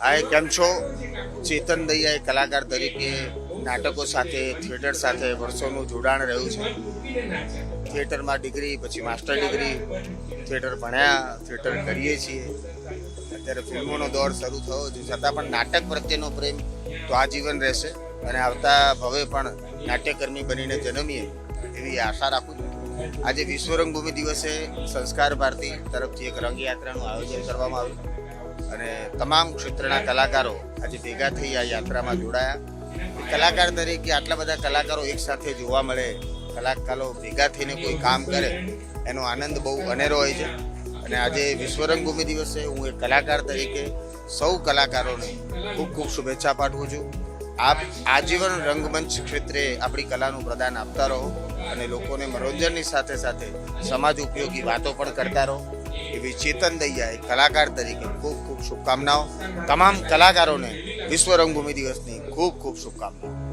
હાય, કેમ છો? ચેતન દૈયાએ કલાકાર તરીકે નાટકો સાથે થિયેટર સાથે વર્ષોનું જોડાણ રહ્યું છે. થિયેટરમાં ડિગ્રી પછી માસ્ટર ડિગ્રી થિયેટર ભણ્યા થિયેટર કરીએ છીએ. અત્યારે ફિલ્મોનો દોર શરૂ થયો છે. છતાં પણ નાટક પ્રત્યેનો પ્રેમ તો આજીવન રહેશે અને આવતા ભવે પણ નાટ્યકર્મી બનીને જન્મીએ એવી આશા રાખું છું. આજે વિશ્વ રંગભૂમિ દિવસે સંસ્કાર ભારતી તરફથી એક રંગયાત્રાનું આયોજન કરવામાં આવ્યું. અને તમામ ક્ષેત્રના કલાકારો આજે ભેગા થઈ આ યાત્રામાં જોડાયા. કલાકાર તરીકે આટલા બધા કલાકારો એકસાથે જોવા મળે, કલાકારો ભેગા થઈને કોઈ કામ કરે, એનો આનંદ બહુ અનેરો હોય છે. અને આજે વિશ્વ રંગભૂમિ દિવસે હું એક કલાકાર તરીકે સૌ કલાકારોને ખૂબ ખૂબ શુભેચ્છા પાઠવું છું. આપ આજીવન રંગમંચ ક્ષેત્રે આપણી કલાનું પ્રદાન આપતા રહો અને લોકોને મનોરંજનની સાથે સાથે સમાજ ઉપયોગી વાતો પણ કરતા રહો. ચેતન દૈયાએ કલાકાર તરીકે ખૂબ ખૂબ શુભકામનાઓ તમામ કલાકારોને વિશ્વ રંગભૂમિ દિવસની ખૂબ ખૂબ શુભકામનાઓ